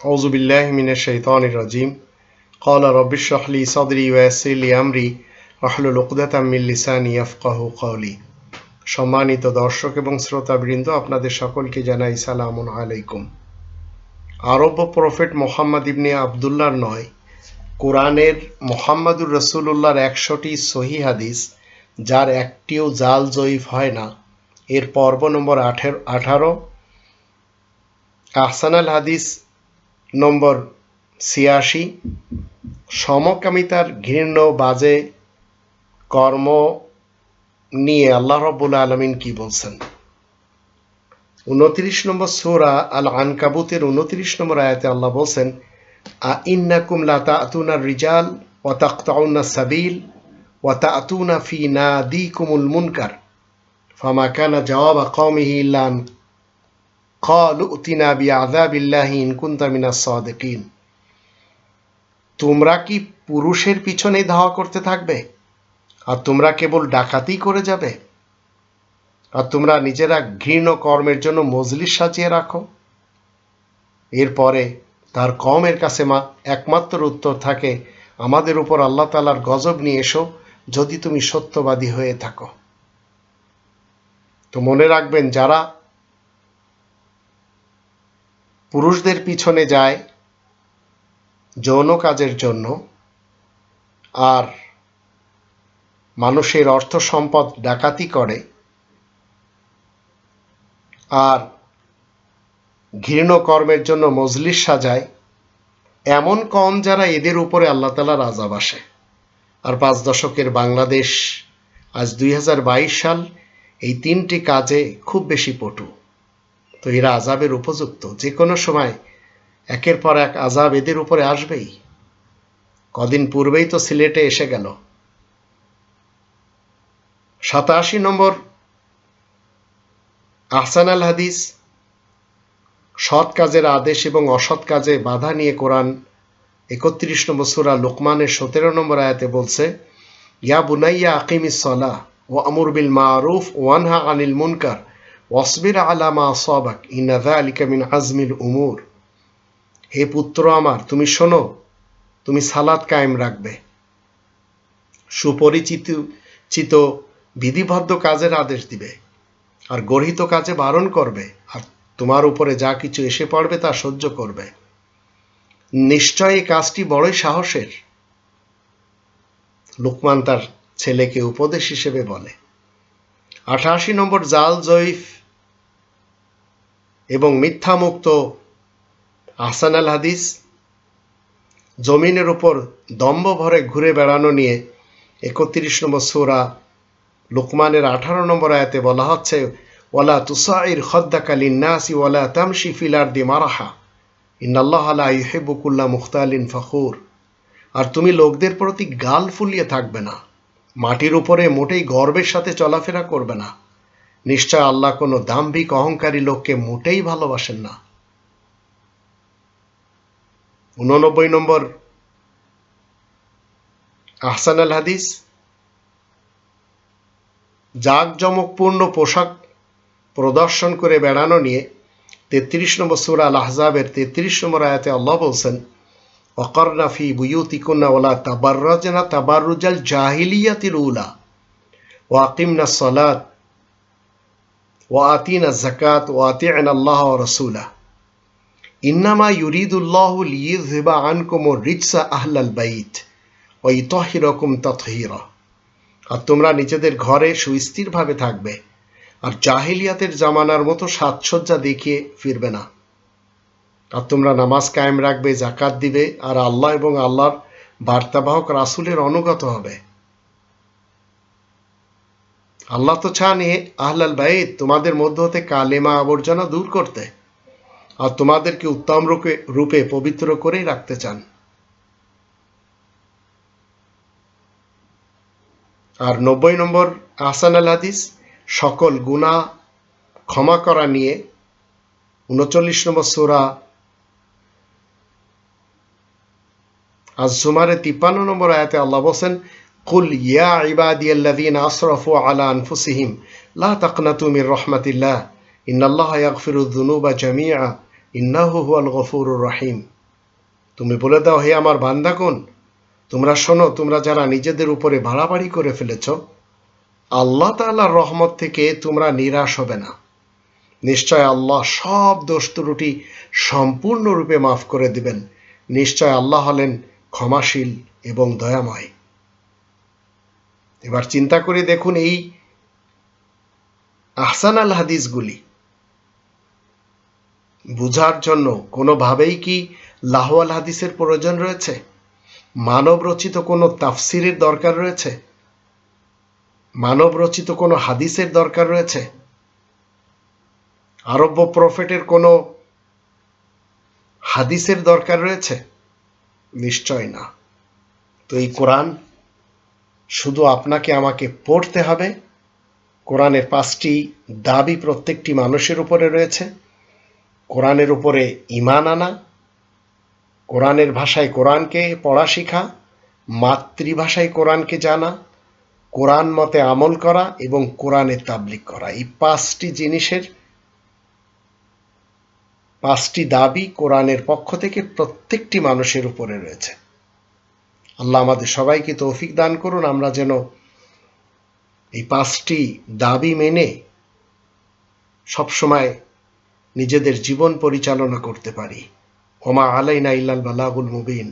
أعوذ بالله من الشيطان الرجيم قال رب اشرح لي صدري ويسر لي أمري واحلل عقدة من লিসানি ইয়াফকাহু قولي সম্মানিত দর্শক এবং শ্রোতাবৃন্দ আপনাদের সকলকে জানাই সালামুন আলাইকুম আরব প্রফেট মোহাম্মদ ইবনে আবদুল্লাহর নয় কোরআনের মোহাম্মদুর রসুল্লাহর একশোটি সহি হাদিস যার একটিও জাল জয়ীফ হয় না এর পর্ব নম্বর আঠেরো আঠারো আহসানাল হাদিস নম্বর ছিয়াশি। সমকামিতার ঘৃণ্য বাজে কর্ম নিয়ে আল্লাহ রব্বুল আলমিন কি বলছেন? উনত্রিশ নম্বর সুরা আল আনকাবুতের উনত্রিশ নম্বর আয়াতে আল্লাহ বলছেন আ ইন্নাকুম লাতা আতুনা রিজাল ওয়াতাক্তাউনা সাবিল ওয়াতাতুনা ফি নাদিকুমুল মুনকার। ফামা কানা জওয়াবা কওমিহি ইল্লা তোমরা কি পুরুষের পিছনে ধাওয়া করতে থাকবে? আর তোমরা কেবল ডাকাতি করে যাবে? আর তোমরা নিজেরা ঘৃণ কর্মের জন্য মজলিস সাজিয়ে রাখো? এরপরে তার কমের কাছে মা একমাত্র উত্তর থাকে, আমাদের উপর আল্লাহ তালার গজব নিয়ে এসো, যদি তুমি সত্যবাদী হয়ে থাকো। তো মনে রাখবেন, যারা পুরুষদের পিছনে যায় যৌন কাজের জন্য, আর মানুষের অর্থ সম্পদ ডাকাতি করে, আর ঘৃণ কর্মের জন্য মজলিস সাজায়, এমন কম যারা এদের উপরে আল্লাহ তালার আজাব আসে। আর পাঁচ দশকের বাংলাদেশ আজ দুই হাজার বাইশ সাল এই তিনটি কাজে খুব বেশি পটু। তো এরা আজাবের উপযুক্ত। যে কোনো সময় একের পর এক আজাব এদের উপরে আসবেই। কদিন পূর্বেই তো সিলেটে এসে গেল। সাতাশি নম্বর আহসান আল হাদিস, সৎ কাজের আদেশ এবং অসৎ কাজে বাধা নিয়ে কোরআন একত্রিশ নম্বর সুরা লোকমানের সতেরো নম্বর আয়াতে বলছে, ইয়া বুনাইয়া আকিমিস সলা ও আমর বিল মারুফ ওয়ানহা আনিল মুনকার। ওয়াসবির আলামা সবাক ইনাদা আলিকা মিন আজমিল উমুর। হে পুত্র আমার, তুমি শোনো, তুমি সালাদ কায়েম রাখবে। সুপরিচিত, চিত, বিধিবদ্ধ কাজের আদেশ দিবে, আর গর্হিত কাজে বারণ করবে, আর তোমার উপরে যা কিছু এসে পড়বে তা সহ্য করবে। নিশ্চয় এই কাজটি বড়ই সাহসের। লোকমান তার ছেলেকে উপদেশ হিসেবে বলে। আঠাশি নম্বর জাল জয়ীফ এবং মিথ্যামুক্ত আহসান আল হাদিস জমিনের উপর দম্ব ভরে ঘুরে বেড়ানো নিয়ে একত্রিশ নম্বর সুরা লোকমানের আঠারো নম্বর আয়াতে বলা হচ্ছে, ওয়ালা তুসাইর খদ্দাকালি নাসি ওয়ালা তামশি ফিলার দি মারাহা। ইন্নাল্লাহ আলা ইহেবুকুল্লা মুখতালিন ফখুর। আর তুমি লোকদের প্রতি গাল ফুলিয়ে থাকবে না। মাটির উপরে মোটেই গর্বের সাথে চলাফেরা করবে না। নিশ্চয় আল্লাহ কোনো দাম্ভিক অহংকারী লোককে মোটেই ভালোবাসেন না। উননব্বই নম্বর আহসান আল হাদিস, জাঁকজমকপূর্ণ পোশাক প্রদর্শন করে বেড়ানো নিয়ে তেত্রিশ নম্বর সুরা আল আহজাবের তেত্রিশ নম্বর আয়াতে আল্লাহ বলছেন অকর্নাফি বুয়ুতিকুন্না ওলা তাবাররাজনা তাবারুজাল জাহিলিয়াতির উলা ওয়াকিমনা সলাত ওয়াতিন জাকাত ওয়াতিন আল্লাহ রসুলা ইন্নামা ইউরিদুল্লাহ লিয়েবা আনকুম রিটসা আহলাল বাইত ও ইতহিরকুম তথহির আর তোমরা নিজেদের ঘরে সুস্থিরভাবে থাকবে, আর জাহিলিয়াতের জামানার মতো সাজসজ্জা দেখিয়ে ফিরবে না। আর তোমরা নামাজ কায়েম রাখবে জাকাত দিবে, আর আল্লাহ এবং আল্লাহর বার্তাবাহক রাসুলের অনুগত হবে। আল্লাহ তো চান এ আহলাল বাইত তোমাদের মধ্য হতে কালেমা আবর্জনা দূর করতে আর তোমাদেরকে উত্তম রূপে রূপে পবিত্র করেই রাখতে চান। আর নব্বই নম্বর আহসান আল হাদিস, সকল গুণা ক্ষমা করা নিয়ে উনচল্লিশ নম্বর সোরা আজ জুমারে তিপ্পান্ন নম্বর আয়াতে আল্লাহ বলছেন কুল ইয়া ইবাদিয়াল্লাযীনা আসরাফু আলা আনফুসিহিম লা তাকনাতু মির রাহমাতিল্লাহ ইন্নাল্লাহা ইয়াগফিরুয যুনুবা জামিআ ইন্নাহু হুয়াল গফুরুর রহিম তুমি বলে দাও, হে আমার বান্দাগণ, তোমরা শোনো, তোমরা যারা নিজেদের উপরে বাড়াবাড়ি করে ফেলেছ, আল্লাহ তাআলার রহমত থেকে তোমরা নিরাশ হবে না। নিশ্চয় আল্লাহ সব দোষ ত্রুটি সম্পূর্ণরূপে মাফ করে দিবেন। নিশ্চয় আল্লাহ হলেন ক্ষমাশীল এবং দয়াময়। এবার চিন্তা করে দেখুন এই আহসান আল হাদিসগুলি। বুঝার জন্য কোনোভাবেই কি লাহওয়াল হাদিসের প্রয়োজন রয়েছে? মানব রচিত কোনো তাফসিরের দরকার রয়েছে? মানব রচিত কোনো হাদিসের দরকার রয়েছে? আরব্য প্রফেটের কোনো হাদিসের দরকার রয়েছে? নিশ্চয় না। তো এই কোরআন শুধু আপনাকে আমাকে পড়তে হবে। কোরআনের পাঁচটি দাবি প্রত্যেকটি মানুষের উপরে রয়েছে। কোরআনের উপরে ইমান আনা। কোরআনের ভাষায় কোরআনকে পড়া শেখা। মাতৃভাষায় কোরআনকে জানা। কোরআন মতে আমল করা এবং কোরআনের তাবলিক করা। এই পাঁচটি জিনিসের পাঁচটি দাবি কোরআনের পক্ষ থেকে প্রত্যেকটি মানুষের উপরে রয়েছে। আল্লাহ আমাদের সবাইকে তৌফিক দান করুন। আমরা যেন এই পাঁচটি দাবি মেনে সবসময় নিজেদের জীবন পরিচালনা করতে পারি। ওমা আলাইনা ইল্লাল বালাগুল মুবিন।